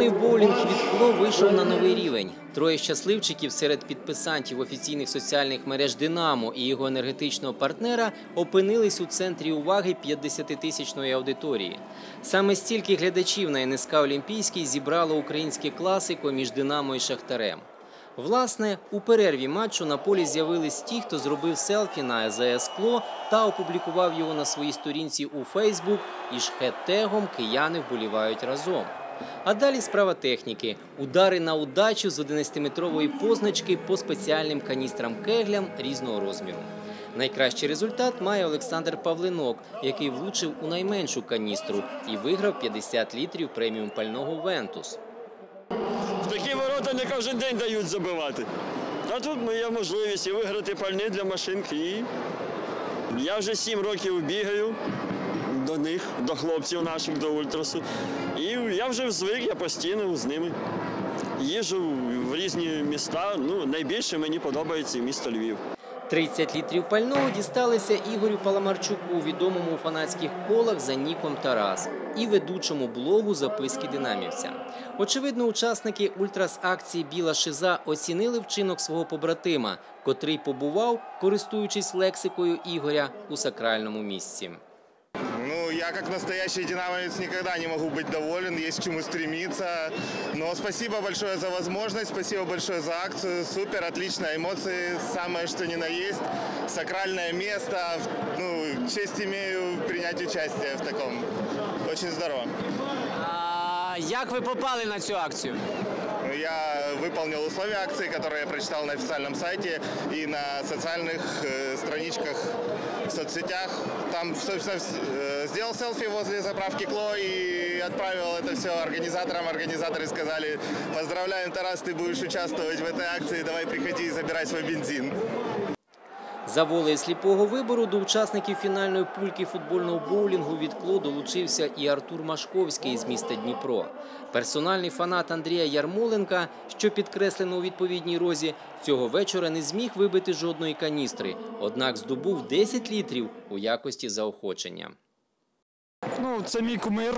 Футбольний боулінг від Кло вийшов на новий рівень. Троє щасливчиків серед підписантів офіційних соціальних мереж Динамо і його енергетичного партнера опинились у центрі уваги 50-тисячної аудиторії. Саме стільки глядачів на НСК Олімпійський зібрало українське класико між Динамо і Шахтарем. Власне, у перерві матчу на полі з'явились ті, хто зробив селфі на АЗС Кло та опублікував його на своїй сторінці у Фейсбук із хеттегом Кияни вболівають разом. А далі справа техніки: удари на удачу з 11-метрової позначки по спеціальним каністрам кеглям різного розміру. Найкращий результат має Олександр Павлинок, який влучив у найменшу каністру і виграв 50 літрів преміум пального Вентус. Такі ворота не кожен день дають забивати. А тут моя можливість і виграти пальне для машинки. Я вже сім років бігаю до до хлопців наших, до ультрасу. І я вже звик, я постійно з ними. Їжу в різні міста. Ну, найбільше мені подобається місто Львів. 30 літрів пального дісталися Ігорю Паламарчуку, відомому у фанатських колах за ніком Тарас, і ведучому блогу записки динамівця. Очевидно, учасники ультрас-акції Біла Шиза оцінили вчинок свого побратима, котрий побував, користуючись лексикою Ігоря у сакральному місці. Ну, я как настоящий динамовец никогда не могу быть доволен, есть к чему стремиться. Но спасибо большое за возможность, спасибо большое за акцию. Супер, отлично, эмоции, самое что ни на есть. Сакральное место, ну, честь имею принять участие в таком. Очень здорово. А як ви попали на цю акцію? Ну, Я выполнил условия акции, которые я прочитал на официальном сайте и на социальных э, страничках в соцсетях. Там, собственно, э, сделал селфи возле заправки Кло и отправил это все организаторам. Организаторы сказали, поздравляем, Тарас, ты будешь участвовать в этой акции, давай приходи и забирай свой бензин. За волею сліпого вибору до учасників фінальної пульки футбольного боулінгу від Кло долучився і Артур Машковський з міста Дніпро. Персональний фанат Андрія Ярмоленка, що підкреслено у відповідній розі, цього вечора не зміг вибити жодної каністри, однак здобув 10 літрів у якості заохочення. Ну, це мій кумир.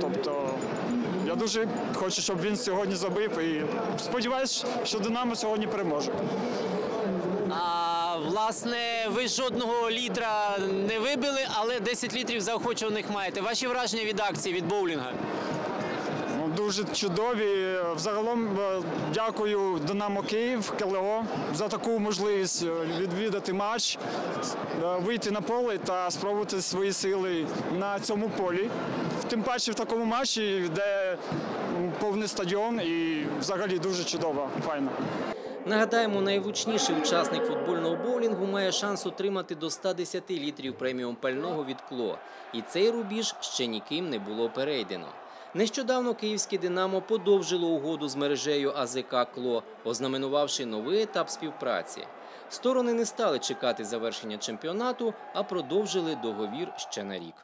Тобто я дуже хочу, щоб він сьогодні забив. І сподіваюся, що Динамо сьогодні переможе. Власне, ви жодного літра не вибили, але 10 літрів заохочуваних маєте. Ваші враження від акції, від боулінга? Ну, дуже чудові. Взагалом е, дякую Динамо Київ, КЛО за таку можливість е, відвідати матч, е, вийти на поле та спробувати свої сили на цьому полі. Тим паче в такому матчі, де повний стадіон і взагалі дуже чудово, файно. Нагадаємо, найвучніший учасник футбольного боулінгу має шанс отримати до 110 літрів преміум пального від Кло. І цей рубіж ще ніким не було перейдено. Нещодавно київське Динамо подовжило угоду з мережею АЗК Кло, ознаменувавши новий етап співпраці. Сторони не стали чекати завершення чемпіонату, а продовжили договір ще на рік.